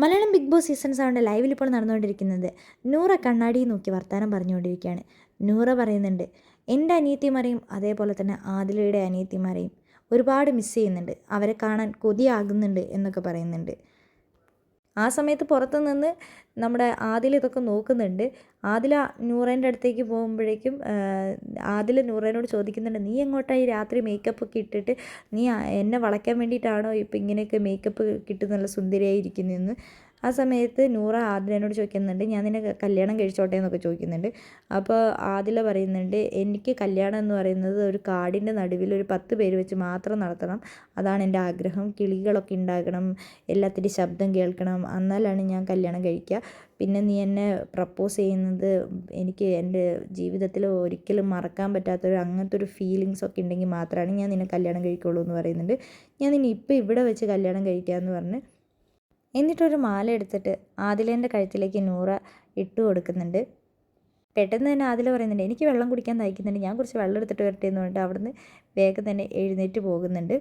Malayalam Bigg Boss season സെവന്റെ ലൈവിൽ ഇപ്പോൾ നടന്നുകൊണ്ടിരിക്കുന്നത്. നൂറ കണ്ണാടി നോക്കി വർത്തമാനം പറഞ്ഞുകൊണ്ടിരിക്കുകയാണ്. നൂറ പറയുന്നുണ്ട് എന്റെ അനിയത്തിമാരെയും അതേപോലെ തന്നെ ആദിലയുടെ അനിയത്തിമാരെയും ഒരുപാട് മിസ് ചെയ്യുന്നുണ്ട്. അവരെ കാണാൻ കൊതിയാകുന്നുണ്ട് എന്നൊക്കെ പറയുന്നുണ്ട്. ആ സമയത്ത് പുറത്ത് നിന്ന് നമ്മുടെ ആദിൽ ഇതൊക്കെ നോക്കുന്നുണ്ട്. ആദില നൂറേന്റെ അടുത്തേക്ക് പോകുമ്പോഴേക്കും ആദിൽ നൂറേനോട് ചോദിക്കുന്നുണ്ട് നീ എങ്ങോട്ടാണ് ഈ രാത്രി മേക്കപ്പ് ഒക്കെ ഇട്ടിട്ട്? നീ എന്നെ വളയ്ക്കാൻ വേണ്ടിയിട്ടാണോ ഇപ്പം ഇങ്ങനെയൊക്കെ മേക്കപ്പ് കിട്ടുന്നുള്ള നല്ല സുന്ദരിയായി ഇരിക്കുന്നതെന്ന്? ആ സമയത്ത് നൂറ ആദിലനോട് ചോദിക്കുന്നുണ്ട് ഞാൻ നിന്നെ കല്യാണം കഴിച്ചോട്ടെ എന്നൊക്കെ ചോദിക്കുന്നുണ്ട്. അപ്പോൾ ആദില പറയുന്നുണ്ട് എനിക്ക് കല്യാണം എന്ന് പറയുന്നത് ഒരു കാടിന്റെ നടുവിൽ ഒരു പത്ത് പേര് വെച്ച് മാത്രം നടത്തണം. അതാണ് എന്റെ ആഗ്രഹം. കിളികളൊക്കെ ഉണ്ടാകണം എല്ലാത്തിന്റെയും ശബ്ദം കേൾക്കണം. എന്നാലാണ് ഞാൻ കല്യാണം കഴിക്കുക. പിന്നെ നീ എന്നെ പ്രപ്പോസ് ചെയ്യുന്നത് എനിക്ക് എന്റെ ജീവിതത്തിൽ ഒരിക്കലും മറക്കാൻ പറ്റാത്തൊരു അങ്ങനത്തെ ഒരു ഫീലിങ്സ് ഒക്കെ ഉണ്ടെങ്കിൽ മാത്രമാണ് ഞാൻ നിന്നെ കല്യാണം കഴിക്കുള്ളൂ എന്ന് പറയുന്നുണ്ട്. ഞാൻ നിന്നെ ഇപ്പോൾ ഇവിടെ വെച്ച് കല്യാണം കഴിക്കാമെന്ന് പറഞ്ഞ് എന്നിട്ടൊരു മാല എടുത്തിട്ട് ആദിലേന്റെ കഴുത്തിലേക്ക് നൂറ ഇട്ട് കൊടുക്കുന്നുണ്ട്. പെട്ടെന്ന് തന്നെ ആദില പറയുന്നുണ്ട് എനിക്ക് വെള്ളം കുടിക്കാൻ തയ്ക്കുന്നുണ്ട്. ഞാൻ കുറച്ച് വെള്ളം എടുത്തിട്ട് വരട്ടെ എന്ന് പറഞ്ഞിട്ട് അവിടുന്ന് വേഗം തന്നെ എഴുന്നേറ്റ് പോകുന്നുണ്ട്.